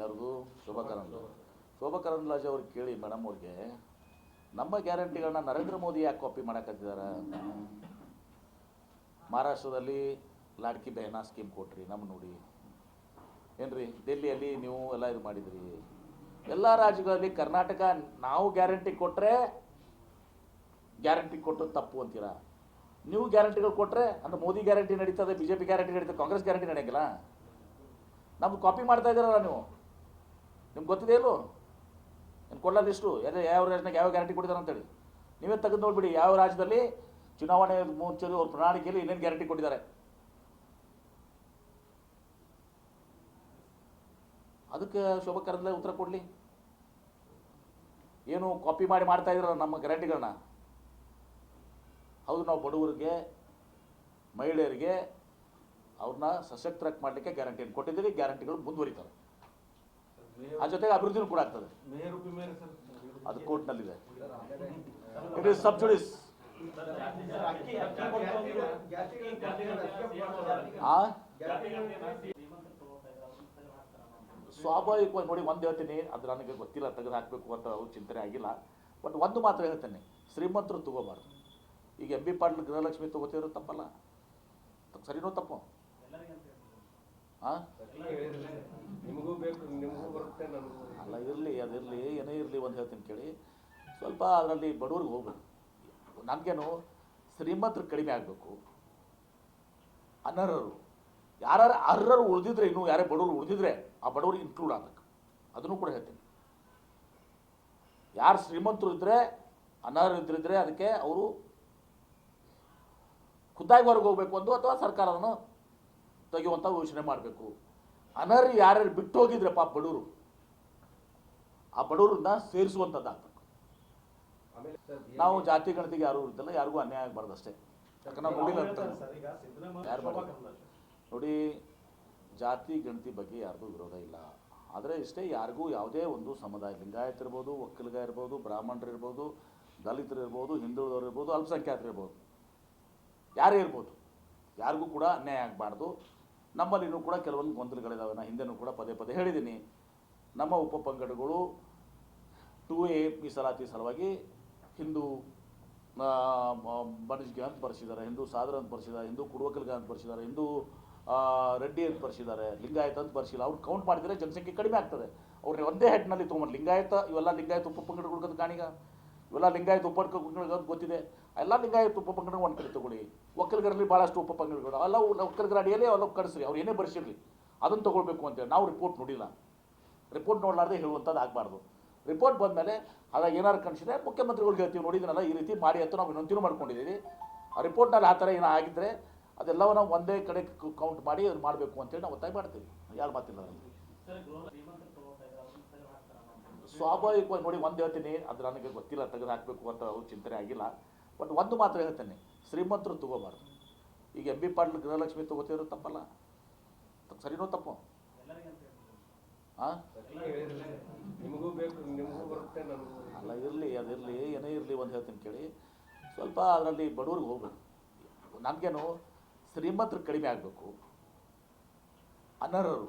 ಯಾರಿಗೂ? ಶೋಭಾ ಕರಂದ್ಲಾಜೆ ಶೋಭಾ ಕರಂದ್ಲಾಜೆ ಅವ್ರಿಗೆ ಕೇಳಿ ಮೇಡಮ್ ಅವ್ರಿಗೆ, ನಮ್ಮ ಗ್ಯಾರಂಟಿಗಳನ್ನ ನರೇಂದ್ರ ಮೋದಿ ಯಾಕೆ ಕಾಪಿ ಮಾಡಕತ್ತಿದ್ದಾರೆ ಮಹಾರಾಷ್ಟ್ರದಲ್ಲಿ ಲಾಡ್ಕಿ ಬೆಹನಾ ಸ್ಕೀಮ್ ಕೊಟ್ರಿ ನಮ್ಮ ನೋಡಿ. ಏನ್ರಿ ಡೆಲ್ಲಿಯಲ್ಲಿ ನೀವು ಎಲ್ಲ ಇದು ಮಾಡಿದ್ರಿ. ಎಲ್ಲ ರಾಜ್ಯಗಳಲ್ಲಿ ಕರ್ನಾಟಕ ನಾವು ಗ್ಯಾರಂಟಿ ಕೊಟ್ಟರೆ ಗ್ಯಾರಂಟಿ ಕೊಟ್ಟು ತಪ್ಪು ಅಂತೀರಾ? ನೀವು ಗ್ಯಾರಂಟಿಗಳು ಕೊಟ್ಟರೆ ಅಂದ್ರೆ ಮೋದಿ ಗ್ಯಾರಂಟಿ ನಡೀತದೆ ಬಿ ಜೆ ಪಿ ಗ್ಯಾರಂಟಿ ನಡೀತದೆ, ಕಾಂಗ್ರೆಸ್ ಗ್ಯಾರಂಟಿ ನಡೆಯಂಗಿಲ್ಲ? ನಮ್ಗೆ ಕಾಪಿ ಮಾಡ್ತಾ ಇದ್ದೀರಲ್ಲ ನೀವು. ನಿಮ್ಗೆ ಗೊತ್ತಿದೆ ಇಲ್ಲೋ ಏನು ಕೊಡೋದಿಷ್ಟು ಎಲ್ಲ ಯಾವ ರಾಜ್ಯನಾಗ ಯಾವ ಗ್ಯಾರಂಟಿ ಕೊಟ್ಟಿದ್ದಾರೆ ಅಂತೇಳಿ. ನೀವೇ ತೆಗೆದು ನೋಡಿಬಿಡಿ, ಯಾವ ರಾಜ್ಯದಲ್ಲಿ ಚುನಾವಣೆ ಮುಂಚೆ ಅವ್ರ ಪ್ರಣಾಳಿಕೆಯಲ್ಲಿ ಇನ್ನೇನು ಗ್ಯಾರಂಟಿ ಕೊಟ್ಟಿದ್ದಾರೆ. ಅದಕ್ಕೆ ಶೋಭಾ ಕರಂದ್ಲೆ ಉತ್ತರ ಕೊಡಲಿ. ಏನು ಕಾಪಿ ಮಾಡಿ ಮಾಡ್ತಾ ಇದ್ರಲ್ಲ ನಮ್ಮ ಗ್ಯಾರಂಟಿಗಳನ್ನ ಹೌದು, ನಾವು ಬಡವರಿಗೆ, ಮಹಿಳೆಯರಿಗೆ ಅವ್ರನ್ನ ಸಶಕ್ತರಾಗಿ ಮಾಡಲಿಕ್ಕೆ ಗ್ಯಾರಂಟಿಯನ್ನು ಕೊಟ್ಟಿದ್ದೀವಿ ಗ್ಯಾರಂಟಿಗಳು ಮುಂದುವರಿತವೆ. ಆ ಜೊತೆಗೆ ಅಭಿವೃದ್ಧಿನೂ ಕೂಡ ಆಗ್ತದೆ. ಅದು ಕೋರ್ಟ್ನಲ್ಲಿದೆ. ಇಟ್ ಇಸ್ ಸಬ್ಸಿಡೀಸ್ ಸ್ವಾಭಾವಿಕವಾಗಿ ನೋಡಿ ಒಂದು ಹೇಳ್ತೀನಿ ಅದು ನನಗೆ ಗೊತ್ತಿಲ್ಲ ತೆಗೆದು ಹಾಕಬೇಕು ಅಂತ ಅವ್ರು ಚಿಂತನೆ ಆಗಿಲ್ಲ. ಬಟ್ ಒಂದು ಮಾತ್ರ ಹೇಳ್ತೇನೆ ಶ್ರೀಮಂತರು ತಗೋಬಾರ್ದು. ಈಗ ಎಂ ಬಿ ಪಾಟೀಲ್ ಗೃಹಲಕ್ಷ್ಮಿ ತಗೋತಿದ್ರು ತಪ್ಪಲ್ಲ. ತಪ್ಪು ಸರಿನೋ ತಪ್ಪು? ಹಾಂ ನಿಮಗೂ ಬೇಕು, ನಿಮಗೂ ಬರುತ್ತೆ ನನಗೂ. ಅಲ್ಲ, ಇರಲಿ ಅದಿರಲಿ ಏನೇ ಇರಲಿ ಒಂದು ಹೇಳ್ತೀನಿ ಕೇಳಿ. ಸ್ವಲ್ಪ ಅದರಲ್ಲಿ ಬಡವ್ರಿಗೆ ಹೋಗ್ಬೇಕು. ನನಗೇನು ಶ್ರೀಮಂತರು ಕಡಿಮೆ ಆಗಬೇಕು. ಅನರ್ಹರು. ಯಾರು ಅರ್ಹರು ಉಳಿದಿದ್ರೆ ಇನ್ನೂ ಯಾರೇ ಬಡವರು ಉಳಿದಿದ್ರೆ ಆ ಬಡವರು ಇನ್ಕ್ಲೂಡ್ ಆಗಬೇಕು. ಅದನ್ನು ಕೂಡ ಹೇಳ್ತೀನಿ. ಯಾರು ಶ್ರೀಮಂತರು ಇದ್ದರೆ ಅನರ್ಹರು ಇದ್ರಿದ್ರೆ ಅದಕ್ಕೆ ಅವರು ಖುದ್ದಾಗಿ ಹೊರಗೆ ಹೋಗಬೇಕು ಒಂದು ಅಥವಾ ಸರ್ಕಾರವನ್ನು ತೆಗೆಯುವಂಥ ಯೋಚನೆ ಮಾಡಬೇಕು. ಅನರ್ಹ ಯಾರ್ಯಾರು ಬಿಟ್ಟು ಹೋಗಿದ್ರೆ ಪಾಪ ಬಡವರು? ಆ ಬಡವರನ್ನ ಸೇರಿಸುವಂಥದ್ದಾಗಬೇಕು ನಾವು ಜಾತಿ ಗಣತಿಗೆ ಯಾರು ಇರ್ತಲ್ಲ ಯಾರಿಗೂ ಅನ್ಯಾಯ ಆಗಬಾರ್ದು ಅಷ್ಟೇ? ನೋಡಿ ಜಾತಿ ಗಣತಿ ಬಗ್ಗೆ ಯಾರಿಗೂ ವಿರೋಧ ಇಲ್ಲ. ಆದರೆ ಇಷ್ಟೇ ಯಾರಿಗೂ ಯಾವುದೇ ಒಂದು ಸಮುದಾಯ ಲಿಂಗಾಯತ ಇರ್ಬೋದು ಒಕ್ಕಲಿಗ ಇರ್ಬೋದು ಬ್ರಾಹ್ಮಣರು ಇರ್ಬೋದು ದಲಿತರು ಇರ್ಬೋದು ಹಿಂದುಳಿದವರು ಇರ್ಬೋದು ಅಲ್ಪಸಂಖ್ಯಾತರು ಇರ್ಬೋದು. ಯಾರೇ ಇರ್ಬೋದು. ಯಾರಿಗೂ ಕೂಡ ಅನ್ಯಾಯ ಆಗಬಾರ್ದು. ನಮ್ಮಲ್ಲಿನೂ ಕೂಡ ಕೆಲವೊಂದು ಗೊಂದಲಗಳಿದ್ದಾವೆ ನಾನು ಹಿಂದೆನೂ ಕೂಡ ಪದೇ ಪದೇ ಹೇಳಿದ್ದೀನಿ ನಮ್ಮ ಉಪ ಪಂಗಡಗಳು ಟು ಎ ಮೀಸಲಾತಿ ಸಲುವಾಗಿ ಹಿಂದೂ ಬಣಜ್ಗೆ ಅಂತ ಬರೆಸಿದ್ದಾರೆ, ಹಿಂದೂ ಸಾದರ ಅಂತ ಬರೆಸಿದ್ದಾರೆ, ಹಿಂದೂ ಕುಡುವಕಲ್ಗೆ ಅಂತ ಬರೆಸಿದ್ದಾರೆ, ಹಿಂದೂ ರೆಡ್ಡಿ ಅಂತ ಬರೆಸಿದ್ದಾರೆ, ಲಿಂಗಾಯತ ಅಂತ ಬರೆಸಿಲ್ಲ. ಅವ್ರು ಕೌಂಟ್ ಮಾಡಿದರೆ ಜನಸಂಖ್ಯೆ ಕಡಿಮೆ ಆಗ್ತದೆ. ಅವ್ರನ್ನ ಒಂದೇ ಹೆಡ್ನಲ್ಲಿ ತೊಗೊಂಡು ಲಿಂಗಾಯತ, ಇವೆಲ್ಲ ಲಿಂಗಾಯತ ಉಪಪಂಗಡಗಳು ಕಾಣಿಗ. ಇವೆಲ್ಲ ಲಿಂಗಾಯತ ಉಪಪಂಗಡಗಳು ಗೊತ್ತಿದೆ. ಎಲ್ಲ ಲಿಂಗಾಯತ ಉಪಪಂಗಡ ಒಂದು ಕಡೆ ತಗೊಳ್ಳಿ. ಒಕ್ಕಲಿಗರಲ್ಲಿ ಭಾಳಷ್ಟು ಉಪಪಂಗಡಗಳು ಎಲ್ಲ ಒಕ್ಕಲಿಗರ ಅಡಿಯಲ್ಲೇ ಅವೆಲ್ಲ ಕಳಿಸ್ರಿ ಅವ್ರು ಏನೇ ಬರ್ಸಿರಲಿ. ಅದನ್ನು ತೊಗೊಳ್ಬೇಕು ಅಂತೇಳಿ ನಾವು ರಿಪೋರ್ಟ್ ನೋಡಿಲ್ಲ. ರಿಪೋರ್ಟ್ ನೋಡಲಾರ್ದೆ ಹೇಳುವಂಥದ್ದು ಆಗಬಾರ್ದು. ರಿಪೋರ್ಟ್ ಬಂದಮೇಲೆ ಅದ ಏನಾರು ಕನ್ಸಿದ್ರೆ ಮುಖ್ಯಮಂತ್ರಿಗಳಿಗೆ ಹೇಳ್ತೀವಿ. ನೋಡಿದ್ರಲ್ಲ ಈ ರೀತಿ ಮಾಡಿ ಅಂತ ನಾವು ವಿನಂತಿನೂ ಮಾಡ್ಕೊಂಡಿದ್ದೀವಿ. ಆ ರಿಪೋರ್ಟ್ನಲ್ಲಿ ಆ ಥರ ಏನೋ ಆಗಿದ್ದರೆ ಅದೆಲ್ಲವೂ ನಾವು ಒಂದೇ ಕಡೆ ಕೌಂಟ್ ಮಾಡಿ ಅದನ್ನು ಮಾಡಬೇಕು ಅಂತೇಳಿ ನಾವು ಒತ್ತಾಯ ಮಾಡ್ತೀವಿ. ಯಾರು ಮಾತಿಲ್ಲ ಸ್ವಾಭಾವಿಕವಾಗಿ ನೋಡಿ ಒಂದು ಹೇಳ್ತೀನಿ ಅದು ನನಗೆ ಗೊತ್ತಿಲ್ಲ ತೆಗೆದು ಹಾಕಬೇಕು ಅಂತ ಅವ್ರು ಚಿಂತನೆ ಆಗಿಲ್ಲ. ಬಟ್ ಒಂದು ಮಾತ್ರ ಹೇಳ್ತೇನೆ ಶ್ರೀಮಂತರು ತಗೋಬಾರ್ದು. ಈಗ ಎಂ ಬಿ ಪಾಟೀಲ್ ಗೃಹಲಕ್ಷ್ಮಿ ತಗೋತಿದ್ರು ತಪ್ಪಲ್ಲ. ತಪ್ಪು ಸರಿನೋ ತಪ್ಪು? ಹಾಂ ಅಲ್ಲ ಇರಲಿ ಅದಿರಲಿ ಏನೇ ಇರಲಿ ಒಂದು ಹೇಳ್ತೀನಿ ಕೇಳಿ. ಸ್ವಲ್ಪ ಅದರಲ್ಲಿ ಬಡವ್ರಿಗೆ ಹೋಗ್ಬೇಕು ನನಗೇನು ಶ್ರೀಮಂತರು ಕಡಿಮೆ ಆಗಬೇಕು. ಅನರ್ಹರು.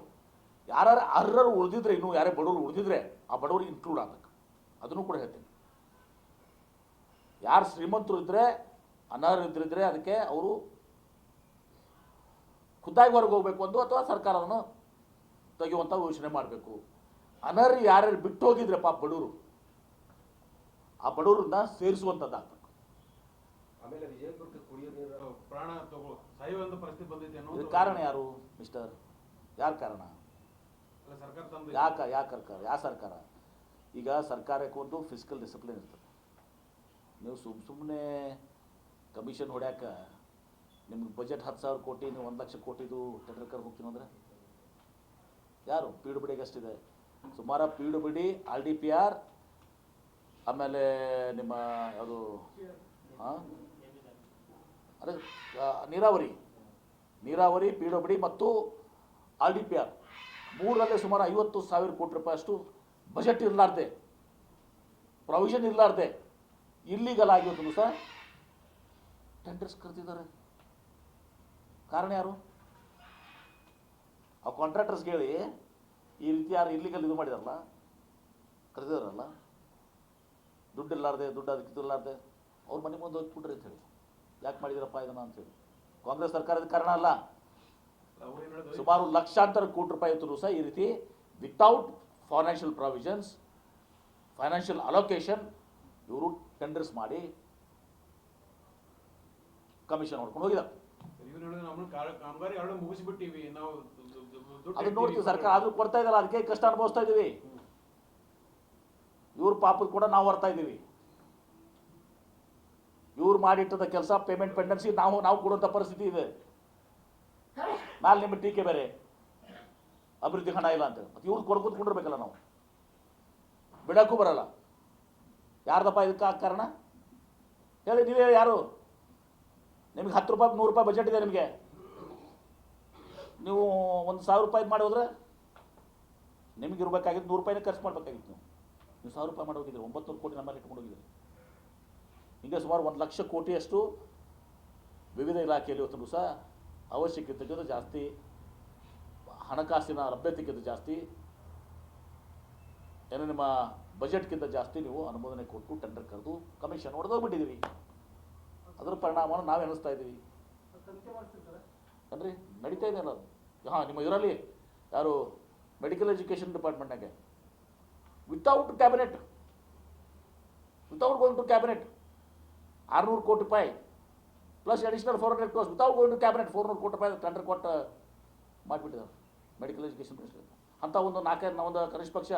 ಯಾರು ಅರ್ಹರು ಉಳಿದಿದ್ರೆ ಇನ್ನೂ ಯಾರೇ ಬಡವರು ಉಳಿದಿದ್ರೆ ಆ ಬಡವರಿಗೆ ಇನ್ಕ್ಲೂಡ್ ಆಗಬೇಕು. ಅದನ್ನು ಕೂಡ ಹೇಳ್ತೀನಿ. ಯಾರು ಶ್ರೀಮಂತರು ಇದ್ದರೆ ಅನರ್ಹರಿದ್ದರೆ ಅದಕ್ಕೆ ಅವರು ಖುದ್ದಾಗಿ ಹೊರಗೆ ಹೋಗಬೇಕು ಅಂದು ಅಥವಾ ಸರ್ಕಾರವನ್ನು ತೆಗೆಯುವಂಥ ಯೋಚನೆ ಮಾಡಬೇಕು. ಅನರ್ಹ ಯಾರ್ಯಾರು ಬಿಟ್ಟು ಹೋಗಿದ್ರೆ ಪಾಪ ಬಡವರು ಆ ಬಡವರನ್ನ ಸೇರಿಸುವಂಥದ್ದಾಗಬೇಕು ಆಮೇಲೆ ವಿಜಯಪುರಕ್ಕೆ ಕುಡಿಯೋ ನೀರು ಪ್ರಾಣ ತಗೋ ಪರಿಸ್ಥಿತಿ ಬಂದಿದೆ ಕಾರಣ ಯಾರು ಮಿಸ್ಟರ್? ಯಾರು ಕಾರಣ? ಯಾಕ ಯಾಕೆ ಸರ್ಕಾರ? ಯಾವ ಸರ್ಕಾರ? ಈಗ ಸರ್ಕಾರಕ್ಕೆ ಒಂದು ಫಿಸಿಕಲ್ ಡಿಸಿಪ್ಲಿನ್ ಇರ್ತದೆ ನೀವು ಸುಮ್ ಸುಮ್ಮನೆ ಕಮಿಷನ್ ಹೊಡ್ಯಾಕ ನಿಮ್ಗೆ ಬಜೆಟ್ ಹತ್ತು ಸಾವಿರ ಕೋಟಿ, ನೀವು ಒಂದು ಲಕ್ಷ ಕೋಟಿದು ಟೆಂಡರ್ ಕರ್ ಹೋಗ್ತೀನಿ ಅಂದರೆ? ಯಾರು? ಪಿ ಡು ಬಿಡಿಗೆ ಅಷ್ಟಿದೆ ಸುಮಾರು P do D R D P R, ಆಮೇಲೆ ನಿಮ್ಮ ಯಾವುದು, ಹಾಂ? ಅದೇ ನೀರಾವರಿ. ನೀರಾವರಿ ಪಿ ಡು ಬಿಡಿ ಮತ್ತು ಆರ್ ಡಿ ಪಿ ಆರ್. ಮೂರರಲ್ಲಿ ಸುಮಾರು ಐವತ್ತು ಸಾವಿರ ಕೋಟಿ ರೂಪಾಯಿ ಅಷ್ಟು ಬಜೆಟ್ ಇರಲಾರ್ದೆ ಪ್ರೊವಿಷನ್ ಇರಲಾರ್ದೆ ಇಲ್ಲಿಗಲ್ ಆಗಿರೋದು ಸರ್ ಟೆಂಡರ್ಸ್ ಕರೆದಿದ್ದಾರೆ. ಕಾರಣ ಯಾರು? ಆ ಕಾಂಟ್ರಾಕ್ಟರ್ಸ್ಗೆ ಹೇಳಿ ಈ ರೀತಿ ಯಾರು ಇಲ್ಲಿಗಲ್ ಇದು ಮಾಡಿದಾರಲ್ಲ, ಕರೆದಿದಾರಲ್ಲ, ದುಡ್ಡು ಇಲ್ಲಾರ್ದೆ ದುಡ್ಡು ಅದಕ್ಕೆ ಇಲ್ಲಾರ್ದೆ ಅವ್ರ ಮನೆ ಮುಂದೆ ಹೋಗಿ ಕೊಡ್ರಿ ಅಂತ ಹೇಳಿ. ಯಾಕೆ ಮಾಡಿದಿರಪ್ಪ ಇದನ್ನ ಅಂತೇಳಿ ಕಾಂಗ್ರೆಸ್ ಸರ್ಕಾರದ ಕಾರಣ ಅಲ್ಲ. ಸುಮಾರು ಲಕ್ಷಾಂತರ ಕೋಟಿ ರೂಪಾಯಿ ಸಹ ಈ ರೀತಿ without financial provisions financial allocation ಇವರು ಟೆಂಡರ್ಸ್ ಮಾಡಿ ಕಮಿಷನ್ ಹೊಡ್ಕೊಂಡು ಹೋಗಿದ್ದಾರೆ ಅದನ್ನ ನೋಡ್ತೀವಿ ಸರ್ಕಾರ. ಆದ್ರೂ ಕೊಡ್ತಾ ಇದ್ದಲ್ಲ ಅದಕ್ಕೆ ಕಷ್ಟ ಅನುಭವಿಸ್ತಾ ಇದ್ದೀವಿ. ಇವ್ರ ಪಾಪದ ಕೂಡ ನಾವು ಬರ್ತಾ ಇದ್ದೀವಿ. ಇವ್ರು ಮಾಡಿಟ್ಟದ ಕೆಲಸ ಪೇಮೆಂಟ್ ಪೆಂಡೆನ್ಸಿ ನಾವು ನಾವು ಕೊಡುವಂಥ ಪರಿಸ್ಥಿತಿ ಇದೆ. ಮ್ಯಾಲೆ ನಿಮ್ಮ ಟೀಕೆ ಬೇರೆ. ಅಭಿವೃದ್ಧಿ ಹಣ ಇಲ್ಲ ಅಂತ. ಮತ್ತೆ ಇವ್ರು ಕೊಡ್ಕೊತ್ಕೊಂಡಿರ್ಬೇಕಲ್ಲ ನಾವು. ಬಿಡೋಕ್ಕೂ ಬರಲ್ಲ. ಯಾರ್ದಪ್ಪ ಇದಕ್ಕೆ ಕಾರಣ? ಹೇಳಿ, ನೀವೇ ಯಾರು? ನಿಮ್ಗೆ ಹತ್ತು ರೂಪಾಯಿ, ನೂರು ರೂಪಾಯಿ ಬಜೆಟ್ ಇದೆ ನಿಮಗೆ. ನೀವು ಒಂದು ಸಾವಿರ ರೂಪಾಯಿ ಮಾಡಿ ಹೋದ್ರೆ ನಿಮ್ಗೆ ಇರಬೇಕಾಗಿತ್ತು ನೂರು ರೂಪಾಯಿನೇ ಖರ್ಚು ಮಾಡಬೇಕಾಗಿತ್ತು ನೀವು. ನೀವು ಸಾವಿರ ರೂಪಾಯಿ ಮಾಡಿ ಹೋಗಿದ್ದೀರಿ ಒಂಬತ್ತು ಕೋಟಿ ನಮ್ಮಲ್ಲಿ ಇಟ್ಕೊಂಡು ಹೋಗಿದ್ದೀರಿ. ಹಿಂಗೆ ಸುಮಾರು ಒಂದು ಲಕ್ಷ ಕೋಟಿಯಷ್ಟು ವಿವಿಧ ಇಲಾಖೆಯಲ್ಲಿ ಇವತ್ತು ಸಹ ಅವಶ್ಯಕತೆಗಿಂತ ಜಾಸ್ತಿ, ಹಣಕಾಸಿನ ಲಭ್ಯತೆಗಿಂತ ಜಾಸ್ತಿ, ಏನೋ ನಿಮ್ಮ ಬಜೆಟ್ಗಿಂತ ಜಾಸ್ತಿ ನೀವು ಅನುಮೋದನೆ ಕೊಟ್ಟು ಟೆಂಡರ್ ಕರೆದು ಕಮಿಷನ್ ಹೊಡೆದೋಗ್ಬಿಟ್ಟಿದ್ದೀವಿ ಅದರ ಪರಿಣಾಮವನ್ನು ನಾವು ಎನಿಸ್ತಾ ಇದ್ದೀವಿ. ಅಲ್ರಿ ನಡೀತಾ ಇದೆ ಅದು ಹಾಂ, ನಿಮ್ಮ ಇದರಲ್ಲಿ ಯಾರು medical education ಡಿಪಾರ್ಟ್ಮೆಂಟ್ನಾಗೆ without cabinet without going to cabinet ಆರುನೂರು ಕೋಟಿ ರೂಪಾಯಿ. Plus additional four hundred crores without going to cabinet ಫೋರ್ನೂರು ಕೋಟಿ ರೂಪಾಯಿ ಟೆಂಡರ್ ಕೊಟ್ಟು ಮಾಡಿಬಿಟ್ಟಿದ್ದಾರೆ. ಮೆಡಿಕಲ್ ಎಜುಕೇಷನ್ ಮಿನಿಸ್ಟರ್ ಅಂತ ಒಂದು ನಾಲ್ಕೈದು ಒಂದು ಕನಿಷ್ಠ ಪಕ್ಷ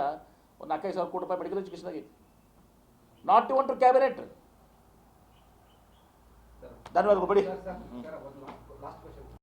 ಒಂದು ನಾಲ್ಕೈದು ಸಾವಿರ ಕೋಟಿ ರೂಪಾಯಿ ಮೆಡಿಕಲ್ ಎಜುಕೇಷನ್ ಆಗೈತಿ ನಾಟ್ ಒನ್ ಟು ಕ್ಯಾಬಿನೆಟ್ ಧನ್ಯವಾದಗಳು ಬಿಡಿ